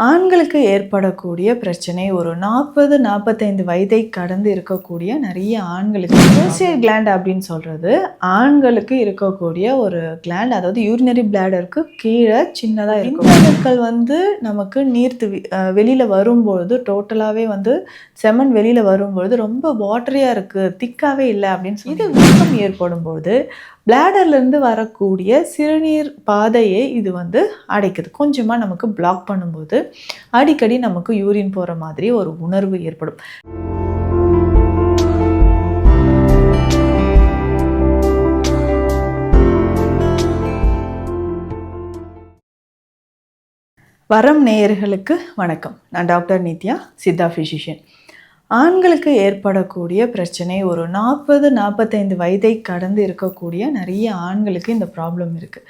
ஆண்களுக்கு ஏற்படக்கூடிய பிரச்சனை ஒரு நாற்பது நாற்பத்தைந்து வயதை கடந்து இருக்கக்கூடிய நிறைய ஆண்களுக்கு யூசியல் கிளாண்ட் அப்படின்னு சொல்கிறது ஆண்களுக்கு இருக்கக்கூடிய ஒரு கிளாண்ட் அதாவது யூரினரி பிளாடருக்கு கீழே சின்னதாக இருக்கும். ஆண்கள் வந்து நமக்கு நீர்த்து வெளியில் வரும்பொழுது டோட்டலாகவே வந்து செமன் வெளியில் வரும்பொழுது ரொம்ப வாட்டரியாக இருக்குது திக்காகவே இல்லை அப்படின்னு சொல்லி இது வீக்கம் ஏற்படும் போது பிளாடர்லேருந்து வரக்கூடிய சிறுநீர் பாதையை இது வந்து அடைக்குது. கொஞ்சமாக நமக்கு பிளாக் பண்ணும்போது அடிக்கடி நமக்கு யூரின் போகிற மாதிரி ஒரு உணர்வு ஏற்படும். வரம் நேயர்களுக்கு வணக்கம். நான் டாக்டர் நித்யா சித்தா ஃபிசிஷியன் ஆண்களுக்கு ஏற்படக்கூடிய பிரச்சனை ஒரு நாற்பது நாற்பத்தைந்து வயதை கடந்து இருக்கக்கூடிய நிறைய ஆண்களுக்கு இந்த ப்ராப்ளம் இருக்குது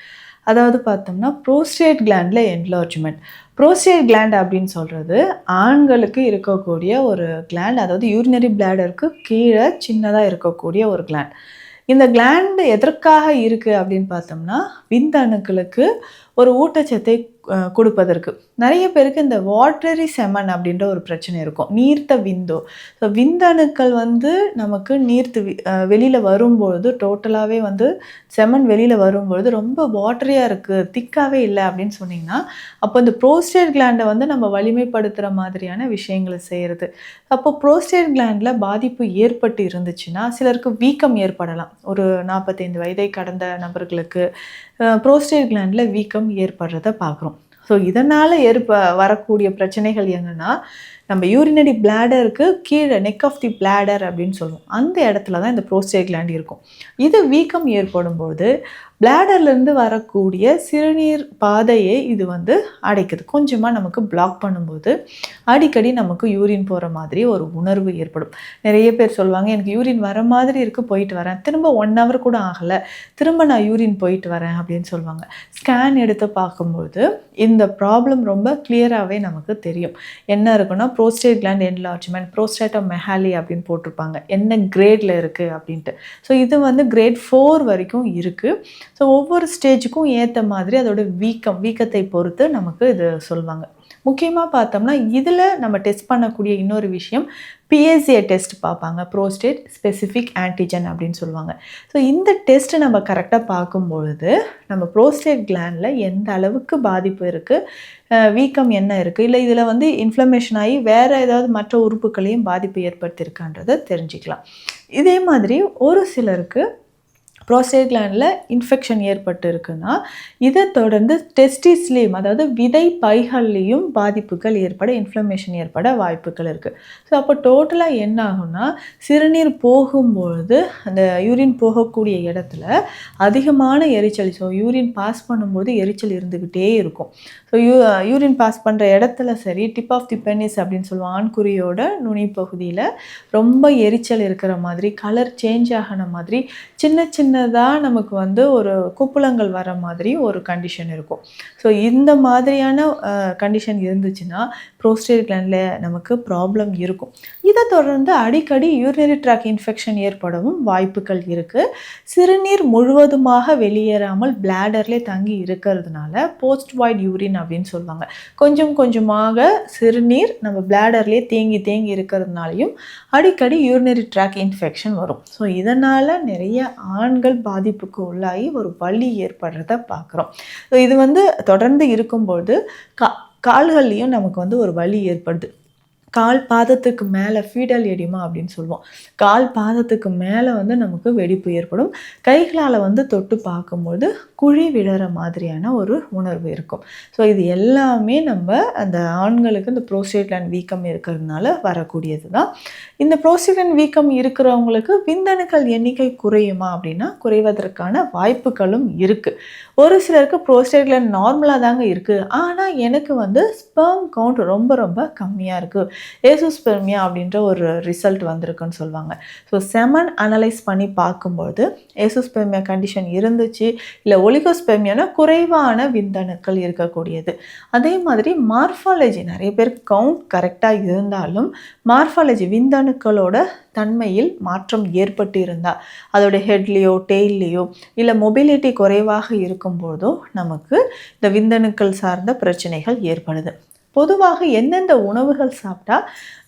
அதாவது பார்த்தோம்னா ப்ரோஸ்டேட் கிளாண்டில் என்லார்ஜ்மெண்ட் ப்ரோஸ்டேட் கிளாண்ட் அப்படின்னு சொல்கிறது ஆண்களுக்கு இருக்கக்கூடிய ஒரு கிளாண்ட் அதாவது யூரினரி பிளாடருக்கு கீழே சின்னதாக இருக்கக்கூடிய ஒரு கிளாண்ட் இந்த கிளாண்டு எதற்காக இருக்குது அப்படின்னு பார்த்தோம்னா விந்தணுக்களுக்கு ஒரு ஊட்டச்சத்தை கொடுப்பதற்கு. நிறைய பேருக்கு இந்த வாட்டரி செமன் அப்படின்ற ஒரு பிரச்சனை இருக்கும். நீர்த்த விந்தோ. ஸோ விந்தணுக்கள் வந்து நமக்கு நீர்த்து வெளியில் வரும்பொழுது டோட்டலாகவே வந்து செமன் வெளியில் வரும்பொழுது ரொம்ப வாட்டரியாக இருக்குது திக்காகவே இல்லை அப்படின்னு சொன்னிங்கன்னா அப்போ இந்த ப்ரோஸ்டேட் கிளாண்டை வந்து நம்ம வலிமைப்படுத்துகிற மாதிரியான விஷயங்களை செய்கிறது அப்போ ப்ரோஸ்டேட் கிளாண்டில் பாதிப்பு ஏற்பட்டு இருந்துச்சுன்னா சிலருக்கு வீக்கம் ஏற்படலாம். ஒரு நாற்பத்தைந்து வயதை கடந்த நபர்களுக்கு ப்ரோஸ்டேட் கிளாண்டில் வீக்கம் ஏற்படுறத பார்க்குறோம். ஸோ இதனால் ஏற்ப வரக்கூடிய பிரச்சனைகள் என்னென்னா நம்ம யூரினரி பிளாடருக்கு கீழே நெக் ஆஃப் தி பிளாடர் அப்படின்னு சொல்லுவோம். அந்த இடத்துல தான் இந்த ப்ரோஸ்டேட் கிளாண்ட் இருக்கும். இது வீக்கம் ஏற்படும் போது பிளாடர்லேருந்து வரக்கூடிய சிறுநீர் பாதையை இது வந்து அடைக்குது. கொஞ்சமாக நமக்கு பிளாக் பண்ணும்போது அடிக்கடி நமக்கு யூரின் போகிற மாதிரி ஒரு உணர்வு ஏற்படும். நிறைய பேர் சொல்லுவாங்க எனக்கு யூரின் வர மாதிரி இருக்குது போயிட்டு வரேன். திரும்ப ஒன் ஹவர் கூட ஆகலை. திரும்ப நான் யூரின் போயிட்டு வரேன் அப்படின்னு சொல்லுவாங்க. ஸ்கேன் எடுத்து பார்க்கும்போது இந்த ப்ராப்ளம் ரொம்ப கிளியராகவே நமக்கு தெரியும். என்ன இருக்குன்னா ப்ரோஸ்டேட் கிளாண்ட் என்லார்ஜ்மெண்ட் ப்ரோஸ்டேட்டோ மெஹாலி அப்படின்னு போட்டிருப்பாங்க. என்ன கிரேடில் இருக்குது அப்படின்ட்டு. ஸோ இது வந்து கிரேட் ஃபோர் வரைக்கும் இருக்குது ஸோ ஒவ்வொரு ஸ்டேஜுக்கும் ஏற்ற மாதிரி அதோட வீக்கம் வீக்கத்தை பொறுத்து நமக்கு இது சொல்லுவாங்க முக்கியமாக பார்த்தோம்னா இதில் நம்ம டெஸ்ட் பண்ணக்கூடிய இன்னொரு விஷயம் பிஎஸ்ஏ டெஸ்ட் பார்ப்பாங்க. ப்ரோஸ்டேட் ஸ்பெசிஃபிக் ஆன்டிஜன் அப்படின்னு சொல்லுவாங்க ஸோ இந்த டெஸ்ட்டை நம்ம கரெக்டாக பார்க்கும்பொழுது நம்ம ப்ரோஸ்டேட் கிளாண்டில் எந்த அளவுக்கு பாதிப்பு இருக்குது வீக்கம் என்ன இருக்குது இல்லை இதில் வந்து இன்ஃப்ளமேஷன் ஆகி வேறு ஏதாவது மற்ற உறுப்புகளையும் பாதிப்பு ஏற்படுத்தியிருக்கான்றதை தெரிஞ்சுக்கலாம். இதே மாதிரி ஒரு சிலருக்கு ப்ரோஸ்டேட் கிளாண்டில் இன்ஃபெக்ஷன் ஏற்பட்டு இருக்குன்னா இதை தொடர்ந்து டெஸ்டிஸ்லேயும் அதாவது விதை பைகள்லேயும் பாதிப்புகள் ஏற்பட இன்ஃப்ளமேஷன் ஏற்பட வாய்ப்புகள் இருக்குது ஸோ அப்போ டோட்டலாக என்ன ஆகும்னா சிறுநீர் போகும்பொழுது அந்த யூரின் போகக்கூடிய இடத்துல அதிகமான எரிச்சல் ஸோ யூரின் பாஸ் பண்ணும்போது எரிச்சல் இருந்துக்கிட்டே இருக்கும். ஸோ யூ யூரின் பாஸ் பண்ணுற இடத்துல சரி டிப் ஆஃப் தி பெனிஸ் அப்படின்னு சொல்லுவோம் ஆண்குறியோட நுனி பகுதியில் ரொம்ப எரிச்சல் இருக்கிற மாதிரி கலர் சேஞ்ச் ஆகின மாதிரி சின்ன சின்னதாக நமக்கு வந்து ஒரு குப்புளங்கள் வர மாதிரி ஒரு கண்டிஷன் இருக்கும். ஸோ இந்த மாதிரியான கண்டிஷன் இருந்துச்சுன்னா ப்ரோஸ்டேட் கிளாண்டில் நமக்கு ப்ராப்ளம் இருக்கும். இதை தொடர்ந்து அடிக்கடி யூரினரி ட்ராக் இன்ஃபெக்ஷன் ஏற்படவும் வாய்ப்புகள் இருக்குது சிறுநீர் முழுவதுமாக வெளியேறாமல் பிளாடர்லேயே தங்கி இருக்கிறதுனால போஸ்ட் வாய்ட் யூரின் அப்படின்னு சொல்லுவாங்க. கொஞ்சம் கொஞ்சமாக சிறுநீர் நம்ம பிளாடர்லேயே தேங்கி தேங்கி இருக்கிறதுனாலையும் அடிக்கடி யூரினரி ட்ராக் இன்ஃபெக்ஷன் வரும். ஸோ இதனால் நிறைய ஆண் கண்கள் பாதிப்புக்கு உள்ளாகி ஒரு வலி ஏற்படுறத பார்க்குறோம். இது வந்து தொடர்ந்து இருக்கும்பொழுது கா கால்கள்லேயும் நமக்கு வந்து ஒரு வலி ஏற்படுது. கால் பாதத்துக்கு மேலே ஃபீடல் எடிமா அப்படின்னு சொல்லுவோம். கால் பாதத்துக்கு மேலே வந்து நமக்கு வெடிப்பு ஏற்படும். கைகளால் வந்து தொட்டு பார்க்கும்போது குழி விழற மாதிரியான ஒரு உணர்வு இருக்கும். ஸோ இது எல்லாமே நம்ம அந்த ஆண்களுக்கு இந்த ப்ரோஸ்டேட் வீக்கம் இருக்கிறதுனால வரக்கூடியது தான் இந்த ப்ரோஸ்டேட் வீக்கம் இருக்கிறவங்களுக்கு விந்தணுக்கள் எண்ணிக்கை குறையுமா அப்படின்னா குறைவதற்கான வாய்ப்புகளும் இருக்குது ஒரு சிலருக்கு ப்ரோஸ்டேட் லைன் நார்மலாக தாங்க இருக்குது ஆனால் எனக்கு வந்து ஸ்பெர்ம் கவுண்ட் ரொம்ப ரொம்ப கம்மியாக இருக்குது ஏசோஸ்பெர்மியா அப்படின்ற ஒரு ரிசல்ட் வந்திருக்குன்னு சொல்லுவாங்க. ஸோ செமன் அனலைஸ் பண்ணி பார்க்கும்போது ஏசோஸ்பெர்மியா கண்டிஷன் இருந்துச்சு இல்லை ஒலிகோஸ்பெர்மியானா குறைவான விந்தணுக்கள் இருக்கக்கூடியது. அதே மாதிரி மார்ஃபாலஜி நிறைய பேர் கவுண்ட் கரெக்டாக இருந்தாலும் மார்ஃபாலஜி விந்தணுக்களோட தன்மையில் மாற்றம் ஏற்பட்டு இருந்தால் அதோட ஹெட்லேயோ டெய்ல்லையோ இல்லை மொபிலிட்டி குறைவாக இருக்கும்போதோ நமக்கு இந்த விந்தணுக்கள் சார்ந்த பிரச்சனைகள் ஏற்படுது. பொதுவாக எந்தெந்த உணவுகள் சாப்பிட்டா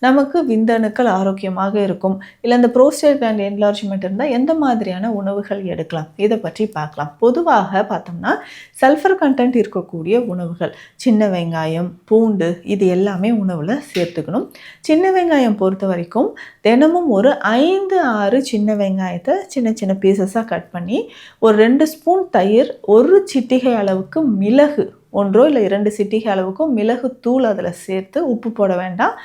நமக்கு விந்தணுக்கள் ஆரோக்கியமாக இருக்கும்? இல்லை இந்த ப்ரோஸ்டேட் கிளாண்ட் என்லார்ஜ்மெண்ட் இருந்தால் எந்த மாதிரியான உணவுகள் எடுக்கலாம்? இதை பற்றி பார்க்கலாம். பொதுவாக பார்த்தோம்னா சல்ஃபர் கண்டென்ட் இருக்கக்கூடிய உணவுகள். சின்ன வெங்காயம் பூண்டு இது எல்லாமே உணவில் சேர்த்துக்கணும். சின்ன வெங்காயம் பொறுத்த வரைக்கும் தினமும் ஒரு ஐந்து ஆறு சின்ன வெங்காயத்தை சின்ன சின்ன பீசஸாக கட் பண்ணி ஒரு ரெண்டு ஸ்பூன் தயிர் ஒரு சிட்டிகை அளவுக்கு மிளகு ஒன்றோ இல்லை இரண்டு சிட்டிகை அளவுக்கும் மிளகு தூள் அதில் சேர்த்து உப்பு போட வேண்டாம்.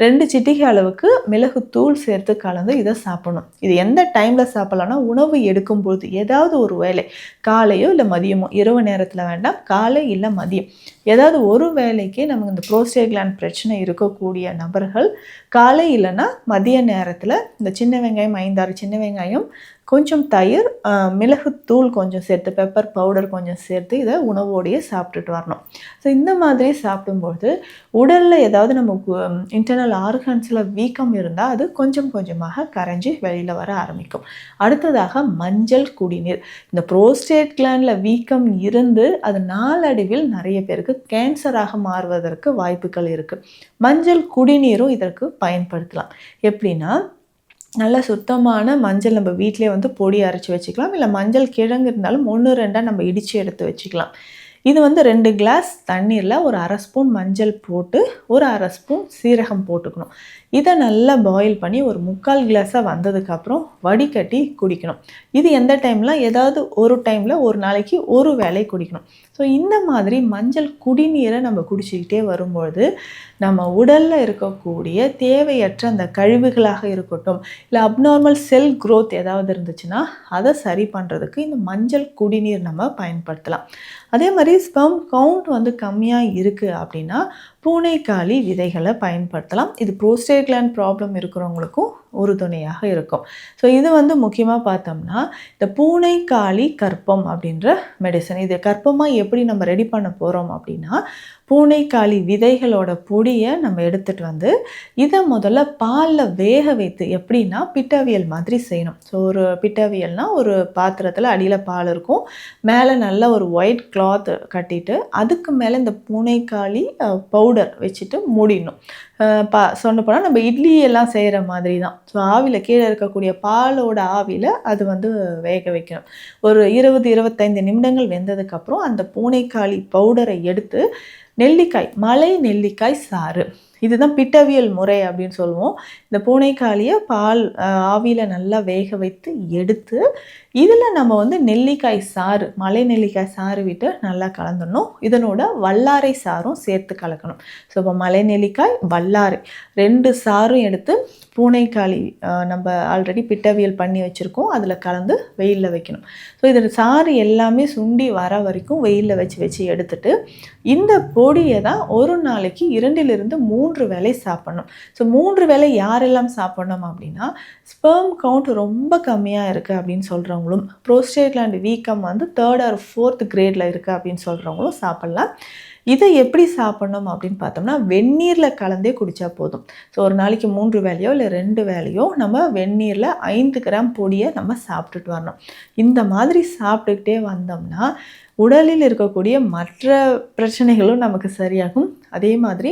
ரெண்டு சிட்டிகை அளவுக்கு மிளகு தூள் சேர்த்து கலந்து இதை சாப்பிடணும். இது எந்த டைமில் சாப்பிட்லாம்னா உணவு எடுக்கும்போது ஏதாவது ஒரு வேலை காலையோ இல்லை மதியமோ இரவு நேரத்தில் வேண்டாம் காலை இல்லை மதியம். ஏதாவது ஒரு வேலைக்கு நமக்கு இந்த ப்ரோஸ்டேட் கிளாண்ட் பிரச்சனை இருக்கக்கூடிய நபர்கள் காலை இல்லைன்னா மதிய நேரத்தில் இந்த சின்ன வெங்காயம் ஐந்தாறு சின்ன வெங்காயம் கொஞ்சம் தயிர் மிளகுத்தூள் கொஞ்சம் சேர்த்து பெப்பர் பவுடர் கொஞ்சம் சேர்த்து இதை உணவோடையே சாப்பிட்டுட்டு வரணும். ஸோ இந்த மாதிரி சாப்பிடும்போது உடலில் ஏதாவது நமக்கு இன்டர்னல் ஆர்கன்ஸில் வீக்கம் இருந்தால் அது கொஞ்சம் கொஞ்சமாக கரைஞ்சி வெளியில் வர ஆரம்பிக்கும். அடுத்ததாக மஞ்சள் குடிநீர். இந்த ப்ரோஸ்டேட் கிளாண்டில் வீக்கம் இருந்து அது நாளடைவில் நிறைய பேருக்கு கேன்சராக மாறுவதற்கு வாய்ப்புகள் இருக்குது மஞ்சள் குடிநீரும் இதற்கு பயன்படுத்தலாம். எப்படின்னா நல்ல சுத்தமான மஞ்சள் நம்ம வீட்டிலே வந்து பொடி அரைச்சி வச்சுக்கலாம். இல்லை மஞ்சள் கிழங்கு இருந்தாலும் ஒன்று ரெண்டாக நம்ம இடித்து எடுத்து வச்சுக்கலாம். இது வந்து ரெண்டு கிளாஸ் தண்ணீரில் ஒரு அரை ஸ்பூன் மஞ்சள் போட்டு ஒரு அரை ஸ்பூன் சீரகம் போட்டுக்கணும். இதை நல்லா பாயில் பண்ணி ஒரு முக்கால் கிளாஸாக வந்ததுக்கப்புறம் வடிகட்டி குடிக்கணும். இது எந்த டைம்லாம் ஏதாவது ஒரு டைமில் ஒரு நாளைக்கு ஒரு வேலை குடிக்கணும். ஸோ இந்த மாதிரி மஞ்சள் குடிநீரை நம்ம குடிச்சிக்கிட்டே வரும்பொழுது நம்ம உடலில் இருக்கக்கூடிய தேவையற்ற அந்த கழிவுகளாக இருக்கட்டும் இல்லை அப்நார்மல் செல் க்ரோத் ஏதாவது இருந்துச்சுன்னா அதை சரி பண்ணுறதுக்கு இந்த மஞ்சள் குடிநீர் நம்ம பயன்படுத்தலாம். அதே மாதிரி ஸ்பம் கவுண்ட் வந்து கம்மியாக இருக்குது அப்படின்னா பூனைக்காளி விதைகளை பயன்படுத்தலாம். இது ப்ரோஸ்டேட் கிளாண்ட் ப்ராப்ளம் இருக்கிறவங்களுக்கும் உறுதுணையாக இருக்கும். ஸோ இது வந்து முக்கியமாக பார்த்தோம்னா இந்த பூனைக்காளி கற்பம் அப்படின்ற மெடிசன் இது கற்பமாக எப்படி நம்ம ரெடி பண்ண போகிறோம் அப்படின்னா பூனைக்காளி விதைகளோட பொடியை நம்ம எடுத்துகிட்டு வந்து இதை முதல்ல பாலில் வேக வைத்து எப்படின்னா பிட்டவியல் மாதிரி செய்யணும். ஸோ ஒரு பிட்டவியல்னால் ஒரு பாத்திரத்தில் அடியில் பால் இருக்கும். மேலே நல்ல ஒரு ஒயிட் கிளாத் கட்டிட்டு அதுக்கு மேலே இந்த பூனைக்காளி பவுடர் வச்சுட்டு மூடிடணும். பா சொன்ன போனால் நம்ம இட்லி எல்லாம் செய்கிற மாதிரி தான் ஸோ ஆவியில் கீழே இருக்கக்கூடிய பாலோட ஆவியில் அது வந்து வேக வைக்கணும். ஒரு இருபது இருபத்தைந்து நிமிடங்கள் வெந்ததுக்கப்புறம் அந்த பூனைக்காளி பவுடரை எடுத்து நெல்லிக்காய் மலை நெல்லிக்காய் சாறு. இதுதான் பிட்டவியல் முறை அப்படின்னு சொல்லுவோம். இந்த பூனைக்காளியை பால் ஆவியில் நல்லா வேக வைத்து எடுத்து இதில் நம்ம வந்து நெல்லிக்காய் சாறு மலை நெல்லிக்காய் சாறு விட்டு நல்லா கலந்துடணும். இதனோட வல்லாரை சாரும் சேர்த்து கலக்கணும். ஸோ இப்போ மலை நெல்லிக்காய் வல்லாரை ரெண்டு சாரும் எடுத்து பூனைக்காளி நம்ம ஆல்ரெடி பிட்டவியல் பண்ணி வச்சுருக்கோம். அதில் கலந்து வெயிலில் வைக்கணும். ஸோ இதில் சாறு எல்லாமே சுண்டி வர வரைக்கும் வெயிலில் வச்சு வச்சு எடுத்துட்டு இந்த பொடியை தான் ஒரு நாளைக்கு இரண்டிலிருந்து மூன்று வேலை சாப்பிட்ணும். ஸோ மூன்று வேலை யாரெல்லாம் சாப்பிட்ணும் அப்படின்னா ஸ்பெர்ம் கவுண்ட் ரொம்ப கம்மியாக இருக்குது அப்படின்னு சொல்கிறவங்களும் ப்ரோஸ்டேட்லாண்ட் வீக்கம் வந்து தேர்ட் ஆர் ஃபோர்த் கிரேடில் இருக்குது அப்படின்னு சொல்கிறவங்களும் சாப்பிட்லாம். இதை எப்படி சாப்பிட்ணும் அப்படின்னு பார்த்தோம்னா வெந்நீரில் கலந்தே குடித்தா போதும். ஸோ ஒரு நாளைக்கு மூன்று வேலையோ இல்லை ரெண்டு வேலையோ நம்ம வெந்நீரில் ஐந்து கிராம் பொடியை நம்ம சாப்பிட்டுட்டு வரணும். இந்த மாதிரி சாப்பிட்டுக்கிட்டே வந்தோம்னா உடலில் இருக்கக்கூடிய மற்ற பிரச்சனைகளும் நமக்கு சரியாகும். அதே மாதிரி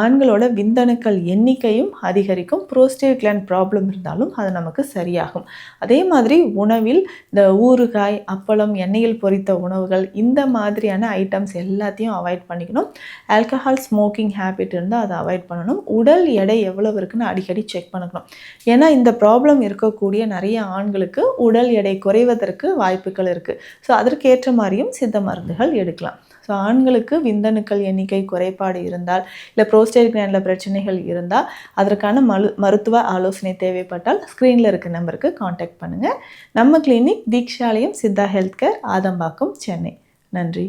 ஆண்களோட விந்தணுக்கள் எண்ணிக்கையும் அதிகரிக்கும். ப்ரோஸ்டேட் கிளாண்ட் ப்ராப்ளம் இருந்தாலும் அது நமக்கு சரியாகும். அதே மாதிரி உணவில் இந்த ஊறுகாய் அப்பளம் எண்ணெயில் பொரித்த உணவுகள் இந்த மாதிரியான ஐட்டம்ஸ் எல்லாத்தையும் அவாய்ட் பண்ணிக்கணும். ஆல்கஹால் ஸ்மோக்கிங் ஹேபிட் இருந்தால் அதை அவாய்ட் பண்ணணும். உடல் எடை எவ்வளவு இருக்குன்னு அடிக்கடி செக் பண்ணிக்கணும் ஏன்னா இந்த ப்ராப்ளம் இருக்கக்கூடிய நிறைய ஆண்களுக்கு உடல் எடை குறைவதற்கு வாய்ப்புகள் இருக்குது ஸோ அதற்கேற்ற மாதிரியும் சித்த மருந்துகள் எடுக்கலாம். ஸோ ஆண்களுக்கு விந்தணுக்கள் எண்ணிக்கை குறைபாடு இருந்தால் இல்லை ப்ரோஸ்டேட் கிராண்டில் பிரச்சனைகள் இருந்தால் அதற்கான மரு மருத்துவ ஆலோசனை தேவைப்பட்டால் ஸ்க்ரீனில் இருக்க நம்பருக்கு காண்டாக்ட் பண்ணுங்கள் நம்ம clinic Deekshalayam Siddha health care Adambakkam Chennai. நன்றி.